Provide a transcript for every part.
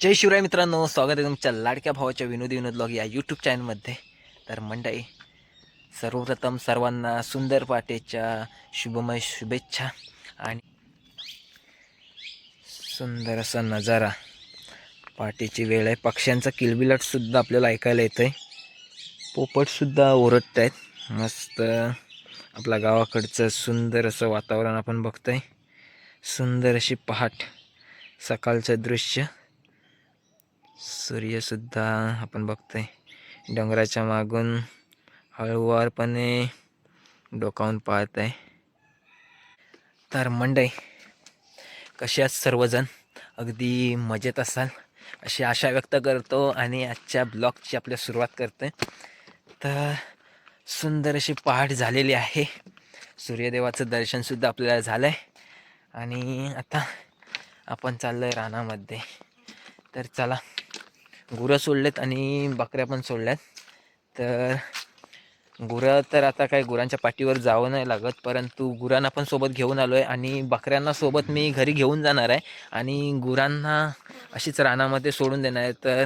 जय शिवराय मित्रांनो स्वागत आहे तुमच्या लाडक्या भावाच्या विनोदी विनोद लॉग या यूट्यूब चॅनलमध्ये तर मंडळी सर्वप्रथम सर्वांना सुंदर पाटेच्या शुभमय शुभेच्छा आणि सुंदर असा नजारा. पाटेची वेळ आहे. पक्ष्यांचा किलबिलटसुद्धा आपल्याला ऐकायला येतं आहे पोपटसुद्धा ओरडत आहेत मस्त आपल्या गावाकडचं सुंदर असं वातावरण आपण बघतंय. सुंदर अशी पहाट सकाळचं दृश्य. सूर्यसुद्धा आपण बघतोय. डोंगराच्या मागून हळूवारपणे डोकावून पाहत आहे तर मंडई कसे आहात सर्वजण अगदी मजेत असाल अशी आशा व्यक्त करतो आणि आजच्या ब्लॉगची आपल्या सुरुवात करते तर सुंदर अशी पहाट झालेली आहे. सूर्यदेवाचं दर्शनसुद्धा आपल्याला झालं आहे आणि आता आपण चाललो आहे रानामध्ये. तर चला गुरं सोडलेत आणि बकऱ्या पण सोडल्यात. तर गुरं तर आता काय गुरांच्या पाठीवर जावं नाही लागत परंतु गुरांना पण सोबत घेऊन आलो आहे आणि बकऱ्यांना सोबत मी घरी घेऊन जाणार आहे. आणि गुरांना अशीच रानामध्ये सोडून देणार आहे. तर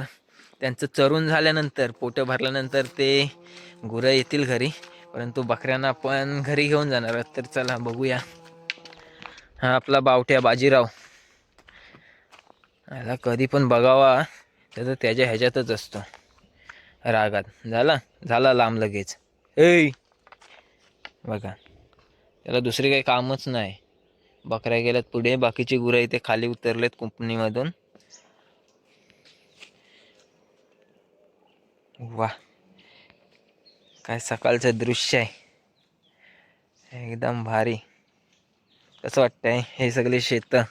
त्यांचं चरून झाल्यानंतर पोटं भरल्यानंतर ते गुरं येतील घरी परंतु बकऱ्यांना पण घरी घेऊन जाणार आहोत. तर चला बघूया. हा आपला बावट्या बाजीराव. याला कधी पण बघावा तर त्याच्या ह्याच्यातच असतो. रागात. झाला? झाला लांब लगेच. ए बघा. त्याला दुसरे काही कामच नाही. बकऱ्या गेल्यात पुढे बाकीची गुरं इथे खाली उतरलेत कुंपणीमधून. वा! काय सकाळचं दृश्य आहे. एकदम भारी. कसं वाटतंय? हे सगळे शेतं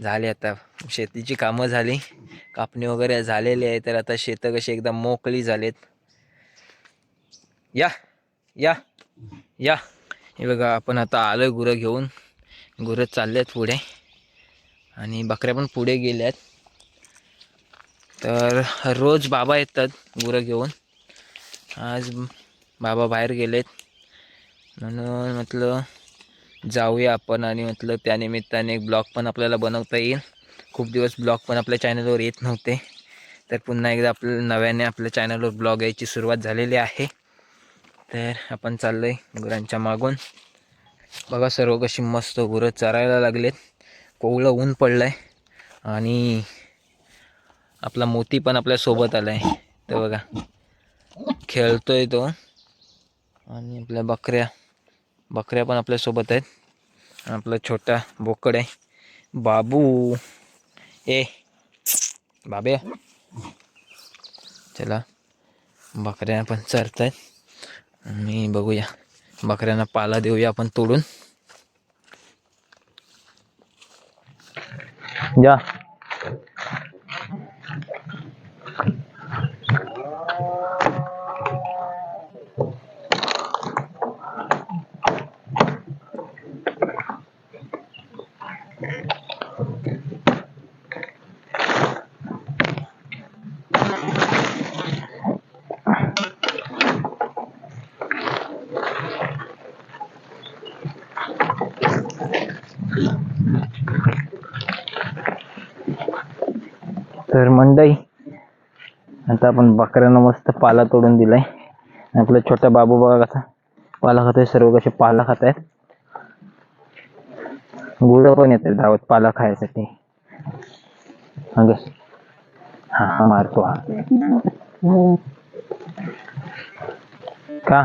झाले आता. शेतीची कामं झाली. कापणी वगैरे झालेली आहे तर आता शेतं कशी एकदम मोकळी झालेत. या या या. हे बघा आपण आता आलोय गुरं घेऊन. गुरं चाललेत पुढे. आणि बकऱ्या पण पुढे गेल्यात. तर रोज बाबा येतात गुरं घेऊन. आज बाबा बाहेर गेलेत. म्हणून म्हटलं जाऊया आपण आणि म्हटलं त्यानिमित्ताने एक ब्लॉग पण आपल्याला बनवता येईल. खूप दिवस ब्लॉग पण आपल्या चॅनलवर येत नव्हते. तर पुन्हा एकदा आपल्या नव्याने आपल्या चॅनलवर ब्लॉग यायची सुरुवात झालेली आहे. तर आपण चाललो आहे गुरांच्या मागून. बघा सर्व कशी मस्त गुरं चरायला लागलेत. कोवळं ऊन पडलं आहे आणि आपला मोती पण आपल्यासोबत आला आहे तर बघा खेळतोय तो आणि आपल्या बकऱ्या. बकऱ्या पण आपल्यासोबत आहेत. आपला छोटा बोकड आहे. बाबू. ए बाबे. चला बकऱ्या पण चरत आहेत आणि बघूया. बकऱ्यांना पाला देऊया आपण तोडून. जा. तर मंडई आता आपण बकऱ्यांना मस्त पाला तोडून दिलाय. आपला छोटा बाबू बघा कसा पाला खातोय सर्व कसे पाला खात आहेत. गुरं पण येतात धावत पाला खायसाठी. हा हा मारतो हा. का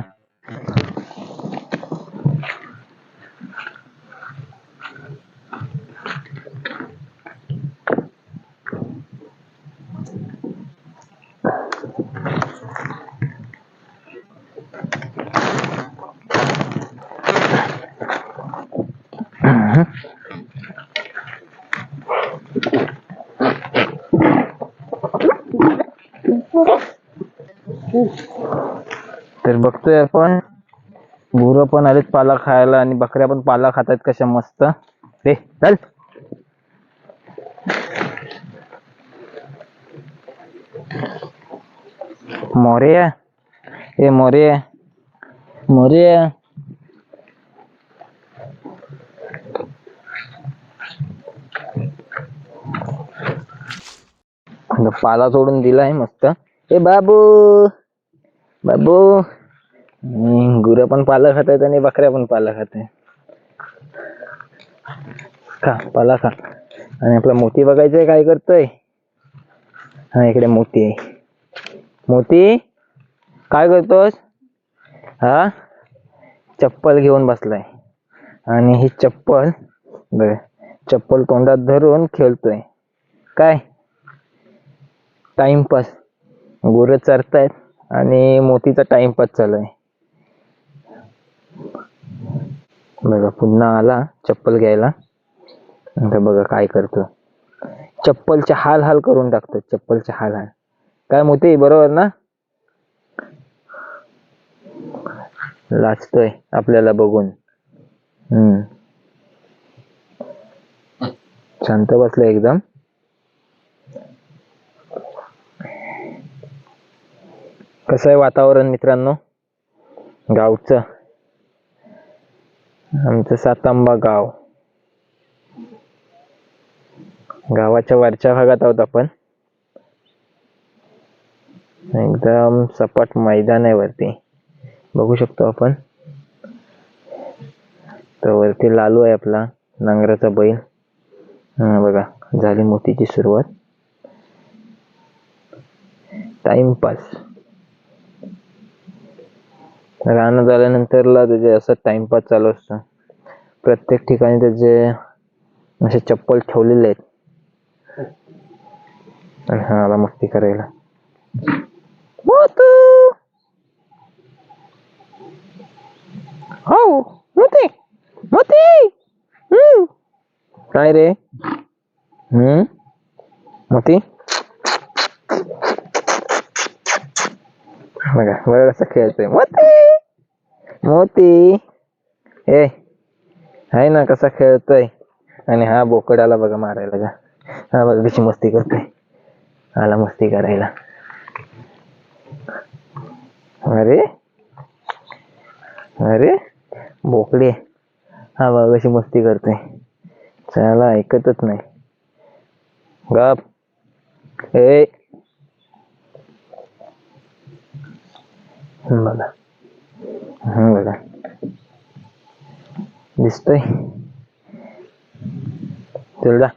तर बघतोय आपण गुरं पण आलेत पाला खायला आणि बकऱ्या पण पाला खातात कशा मस्त. रे चल. मोरे. ए मोरे. मोरे. पाला सोडून दिलाय मस्त. ए बाबू. बाबू. गुरं पण पाला खात आहेत आणि बकऱ्या पण पाला खात. खा पाला खा. आणि आपला मोती बघायचंय काय करतोय? हा इकडे मोती आहे. मोती काय करतोस? हा चप्पल घेऊन बसलाय. आणि ही चप्पल बघ चप्पल तोंडात धरून खेळतोय. काय? टाइमपास गुरं चरतायत आणि मोतीचा टाइमपास चालू आहे. बघा पुन्हा आला चप्पल घ्यायला. आता बघा काय करतो. चप्पलचे हाल हाल करून टाकतो चप्पलचे हाल हाल. काय मोते बरोबर ना? लाचतोय आपल्याला बघून. हम्म. शांत बसलं एकदम. कसं आहे वातावरण मित्रांनो? गावचं. आमचं सातांबा गाव. गावाच्या वरच्या भागात आहोत आपण. एकदम सपाट मैदान आहे वरती. बघू शकतो आपण. तर वरती लालू आहे आपला नांगराचा बैल. बघा झाली मोतीची सुरुवात. टाइमपास रानं झाल्यानंतरला त्याचे असं टाइमपास चालू असतो. प्रत्येक ठिकाणी त्याचे असे चप्पल ठेवलेले आहेत. आणि हा आला मस्ती करायला. हो मोती मोती! हम्म. काय रे? हम्म? मोती? बघा बघा कसं खेळतोय. मोती! मोती ए आहे ना कसा खेळतोय? आणि हा बोकडाला बघा मारायला का हा बघा कशी मस्ती करतोय. आला मस्ती करायला. अरे अरे बोकडे हा बघा कशी मस्ती करतोय. चला ऐकतच नाही. गप. ए. बघा. हा बघा. दिसतोय. चल जा.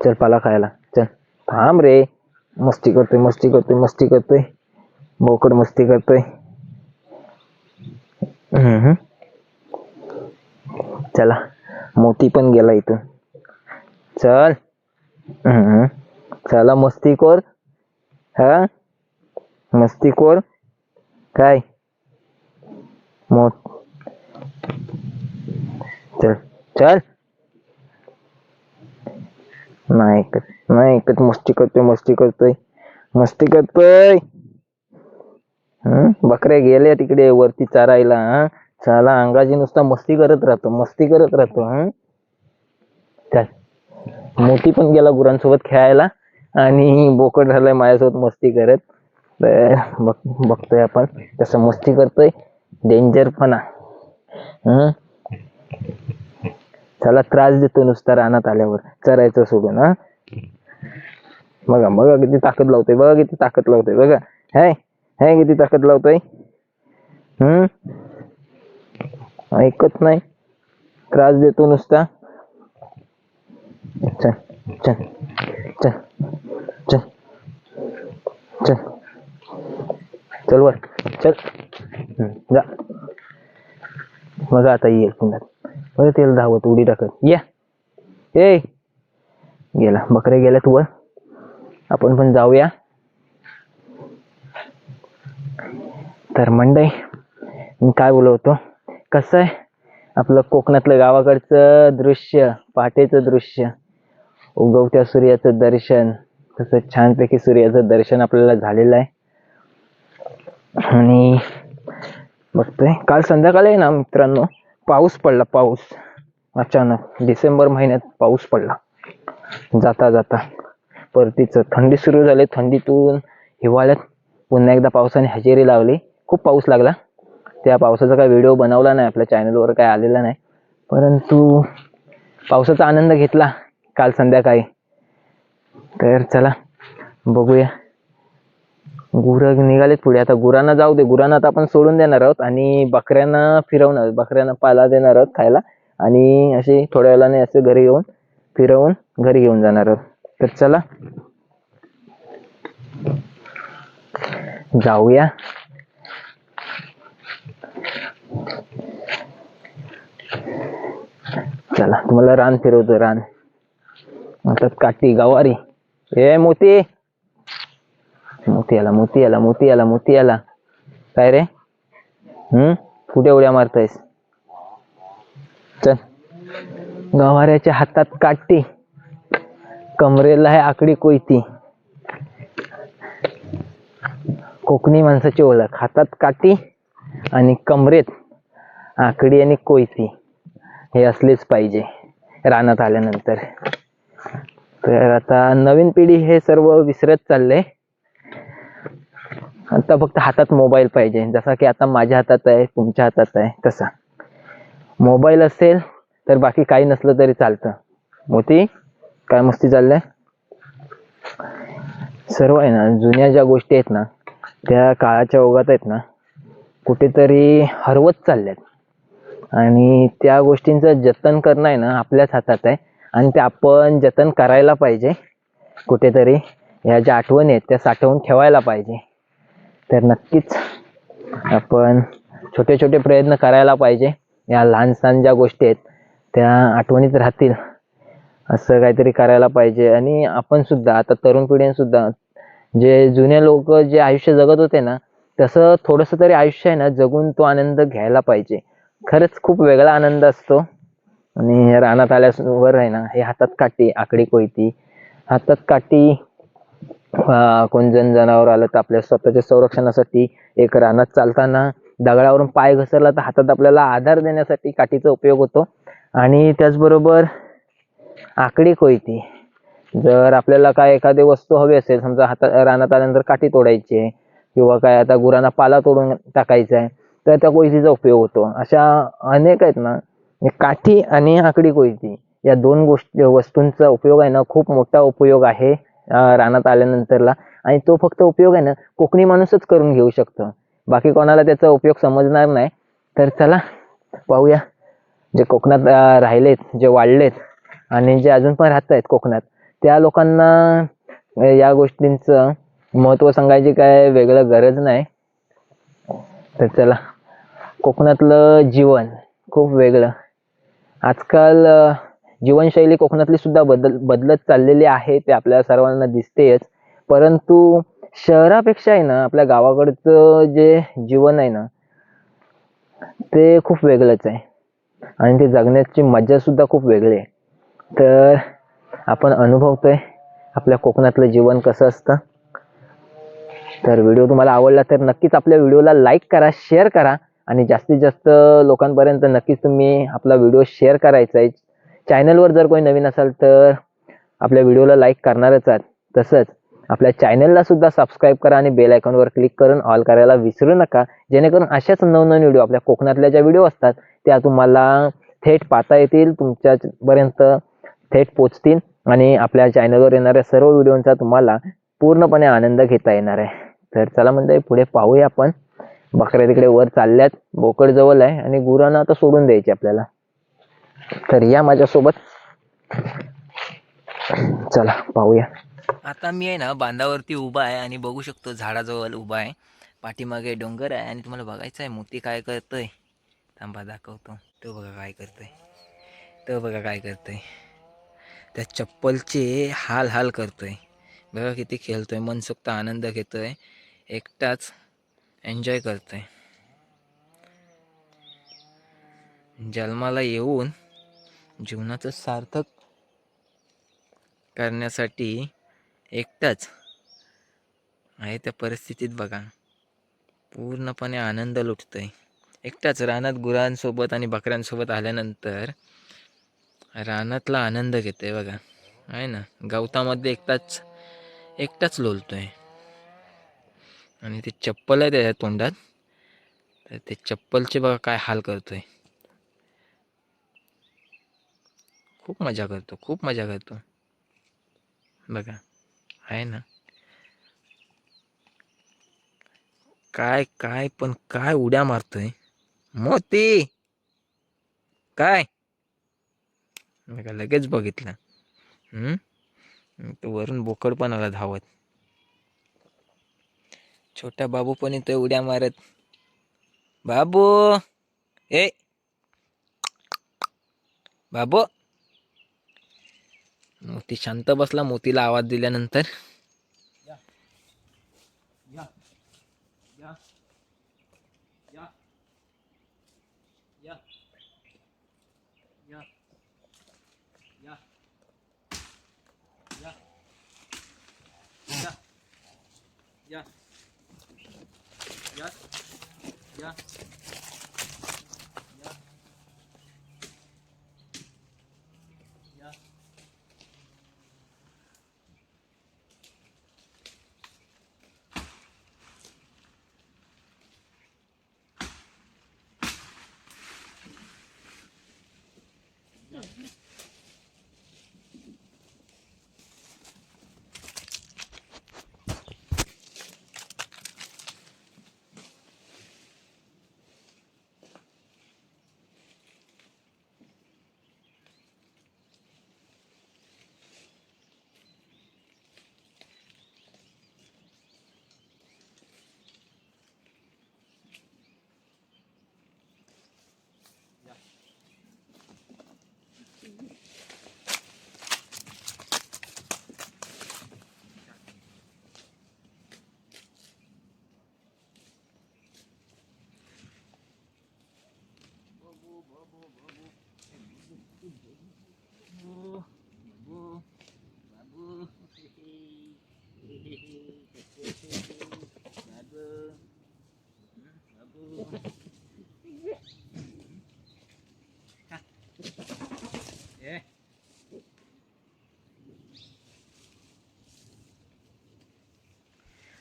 चल पाला खायला. चल. थांब रे. मस्ती करतोय मस्ती करतोय मस्ती करतोय. बोकड मस्ती करतोय. हम्म, हम्म. चला. मोती पण गेला इथून चल. हम्म. चला मस्ती कर. हा? मस्ती कर. काय? चल चल. नाही ऐकत नाही ऐकत. मस्ती करतोय मस्ती करतोय. मस्ती करतोय. बकरे बकऱ्या गेल्या तिकडे वरती चरायला चला अंगाजी नुसता मस्ती करत राहतो मस्ती करत राहतो चल. मोठी पण गेला गुरांसोबत खेळायला आणि बोकड झालाय माझ्यासोबत मस्ती करत. तर बघ बघतोय आपण. कसं मस्ती करतोय. डेंजर पण त्याला त्रास देतो नुसता रानात आल्यावर. चरायचं सोडून हा? बघा बघा किती ताकद लावतोय बघा किती ताकद लावतोय बघा. हाय हाय किती ताकद लावतोय. हम्म? ऐकत नाही. त्रास देतो नुसता. चल चल चल चल चल. चल वर. चल. जा. मग आता येईल पुण्यात मग त्याला धावत उडी टाकत. या. ए गेला. बकऱ्या गेल्यात वर. आपण पण जाऊया. तर मंडई मी काय बोलवतो? कसं आहे? आपलं कोकणातलं गावाकडचं दृश्य पहाटेचं दृश्य. उगवत्या सूर्याचं दर्शन. तसं छानपैकी सूर्याचं दर्शन आपल्याला झालेलं आहे. आणि बघतोय. काल संध्याकाळी आहे ना मित्रांनो पाऊस पडला पाऊस. अचानक डिसेंबर महिन्यात पाऊस पडला. जाता जाता. परतीचं थंडी सुरू झाली. थंडीतून हिवाळ्यात पुन्हा एकदा पावसाने हजेरी लावली. खूप पाऊस लागला. त्या पावसाचा काही व्हिडिओ बनवला नाही. आपल्या चॅनलवर काय आलेला नाही. परंतु पावसाचा आनंद घेतला काल संध्याकाळी. तर चला बघूया. गुरं निघालेत पुढे. आता गुरांना जाऊ दे. गुरांना आता आपण सोडून देणार आहोत आणि बकऱ्यांना फिरवणार बकऱ्यांना पाला देणार आहोत खायला. आणि असे थोड्या वेळाने असे घरी येऊन फिरवून घरी घेऊन जाणार आहोत. तर चला. जाऊया. चला. तुम्हाला रान फिरवतो रान. आता काठी गवारी. ए मोती! मोती आला मोती आला मोती आला मोती आला काय रे? हम्म कुठे उड्या मारतायस? चल. गवाऱ्याच्या हातात काठी. कमरेला आहे आकडी कोयती. कोकणी माणसाची ओळख. हातात काठी आणि कमरेत आकडी आणि कोयती. हे असलेच पाहिजे रानात आल्यानंतर. तर आता नवीन पिढी हे सर्व विसरत चाललंय. आता फक्त हातात मोबाईल पाहिजे. जसा की आता माझ्या हातात आहे तुमच्या हातात आहे तसा. मोबाईल असेल तर बाकी काही नसलं तरी चालतं. मोती काय मस्ती चाललंय? सर्व आहे ना जुन्या ज्या गोष्टी आहेत ना त्या काळाच्या ओघात आहेत ना कुठेतरी हरवत चालल्यात. आणि त्या गोष्टींचं जतन करणं आहे ना आपल्याच हातात आहे. आणि ते आपण जतन करायला पाहिजे. कुठेतरी ह्या ज्या आठवणी आहेत त्या साठवून ठेवायला पाहिजे. तर नक्कीच आपण छोटे छोटे प्रयत्न करायला पाहिजे. या लहान सहान ज्या गोष्टी आहेत त्या आठवणीत राहतील. असं काहीतरी करायला पाहिजे. आणि आपण सुद्धा आता तरुण पिढीनेसुद्धा जे जुने लोक जे आयुष्य जगत होते ना तसं थोडंसं तरी आयुष्य आहे ना जगून तो आनंद घ्यायला पाहिजे. खरंच खूप वेगळा आनंद असतो. आणि रानात आल्यावर आहे ना हे हातात काठी आकडी कोयती हातात काठी कोण जण जनावर आलं तर आपल्या स्वतःच्या संरक्षणासाठी एक रानात चालताना दगडावरून पाय घसरला तर हातात आपल्याला आधार देण्यासाठी काठीचा उपयोग होतो. आणि त्याचबरोबर आकडी कोयती जर आपल्याला काय एखादी वस्तू हवी असेल समजा हातात रानात आल्यानंतर काठी तोडायची आहे किंवा काय आता गुरांना पाला तोडून टाकायचा आहे तर त्या कोयतीचा उपयोग होतो. अशा अनेक आहेत ना काठी आणि आकडी कोयती या दोन गोष्टी वस्तूंचा उपयोग आहे ना खूप मोठा उपयोग आहे. रानात आल्यानंतरला. आणि तो फक्त उपयोग आहे ना कोकणी माणूसच करून घेऊ शकतो. बाकी कोणाला त्याचा उपयोग समजणार नाही. तर चला पाहूया. जे कोकणात राहिलेत जे वाढलेत आणि जे अजून पण राहत आहेत कोकणात त्या लोकांना या गोष्टींचं महत्त्व सांगायची काय वेगळं गरज नाही. तर चला कोकणातलं जीवन खूप वेगळं. आजकाल जीवनशैली कोकणातली सुद्धा बदल बदलत चाललेली आहे ते आपल्या सर्वांना दिसतेच. परंतु शहरापेक्षा आहे ना आपल्या गावाकडचं जे जीवन आहे ना ते खूप वेगळंच आहे. आणि ते जगण्याची मजा सुद्धा खूप वेगळी आहे. तर आपण अनुभवतोय आपल्या कोकणातलं जीवन कसं असतं. तर व्हिडिओ तुम्हाला आवडला तर नक्कीच आपल्या व्हिडिओला लाईक करा शेअर करा. आणि जास्तीत जास्त लोकांपर्यंत नक्कीच तुम्ही आपला व्हिडिओ शेअर करायचा आहे. चॅनलवर जर कोणी नवीन असाल तर आपल्या व्हिडिओला लाईक करणारच आहात. तसंच आपल्या चॅनलला सुद्धा सबस्क्राईब करा आणि बेल आयकॉनवर क्लिक करून ऑल करायला विसरू नका. जेणेकरून अशाच नवनवीन व्हिडिओ आपल्या कोकणातल्या ज्या व्हिडिओ असतात त्या तुम्हाला थेट पाहता येतील तुमच्यापर्यंत थेट पोचतील आणि आपल्या चॅनलवर येणाऱ्या सर्व व्हिडिओंचा तुम्हाला पूर्णपणे आनंद घेता येणार आहे. तर चला म्हणजे पुढे पाहूया आपण. बकऱ्या तिकडे वर चालल्यात. बोकड जवळ आहे आणि गुरांना आता सोडून द्यायची आपल्याला. तर या माझ्यासोबत. चला पाहूया. आता मी आहे ना बांधावरती उभा आहे आणि बघू शकतो झाडाजवळ उभा आहे. पाठीमागे डोंगर आहे आणि तुम्हाला बघायचं आहे मोती काय करतोय. थांबा दाखवतो. तो बघा काय करतोय. तो बघा काय करतोय. त्या चप्पलचे हाल हाल करतोय. बघा किती खेळतोय मनसोक्त आनंद घेतोय. एकटाच एन्जॉय करतोय. जन्माला येऊन जीवनाचं सार्थक करण्यासाठी एकटाच आहे त्या परिस्थितीत बघा. पूर्णपणे आनंद लुटतो आहे एकटाच रानात गुरांसोबत आणि बकऱ्यांसोबत आल्यानंतर रानातला आनंद घेतो आहे बघा. आहे ना? गवतामध्ये एकटाच एकटाच लोलतो आहे आणि ते चप्पल आहे त्याच्या तोंडात. तर ते चप्पलचे बघा काय हाल करतो आहे खूप मजा करतो खूप मजा करतो. बघा आहे ना? काय काय पण काय उड्या मारतोय? मोती! काय? बघा लगेच बघितलं. हम्म? तो वरून बोकड पण आला धावत. छोटा बाबू पण येतोय उड्या मारत. बाबू! ए! बाबू! मोती शांत बसला मोतीला आवाज दिल्यानंतर Yeah.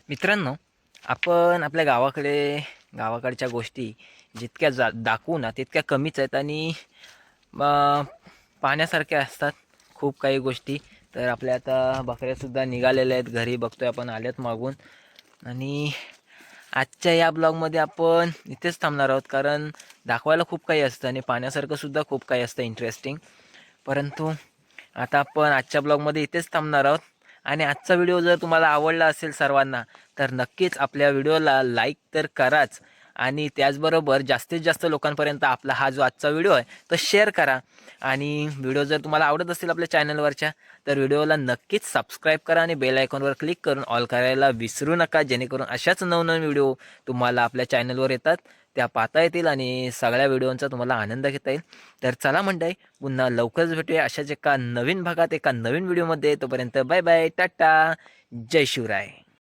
मित्रांनो आपण आपल्या गावाकडे गावाकडच्या गोष्टी जितक्या जा दाखवू ना तितक्या कमीच आहेत आणि पाहण्यासारख्या असतात खूप काही गोष्टी. तर आपल्या आता बकऱ्यासुद्धा निघालेल्या आहेत. घरी बघतोय आपण आल्यात मागून. आणि आजच्या या ब्लॉगमध्ये आपण इथेच थांबणार आहोत कारण दाखवायला खूप काही असतं आणि पाहण्यासारखंसुद्धा खूप काही असतं इंटरेस्टिंग परंतु आता आपण आजच्या ब्लॉगमध्ये इथेच थांबणार आहोत. आणि आजचा व्हिडिओ जर तुम्हाला आवडला असेल सर्वांना तर नक्कीच आपल्या व्हिडिओला लाईक तर कराच. आणि त्याचबरोबर जास्तीत जास्त लोकांपर्यंत आपला हा जो आजचा व्हिडिओ आहे तो शेअर करा. आणि व्हिडिओ जर तुम्हाला आवडत असेल आपल्या चॅनलवरच्या तर व्हिडिओला नक्कीच सबस्क्राईब करा आणि बेल आयकॉनवर क्लिक करून ऑल करायला विसरू नका. जेणेकरून अशाच नवनवीन व्हिडिओ तुम्हाला आपल्या चॅनलवर येतात. त्या पाहता येतील आणि सगळ्या व्हिडिओंचा तुम्हाला आनंद घेता येईल. तर चला म्हणताय पुन्हा लवकरच भेटूया अशाच एका नवीन भागात एका नवीन व्हिडिओमध्ये. तोपर्यंत बाय बाय टाटा जय शिवराय.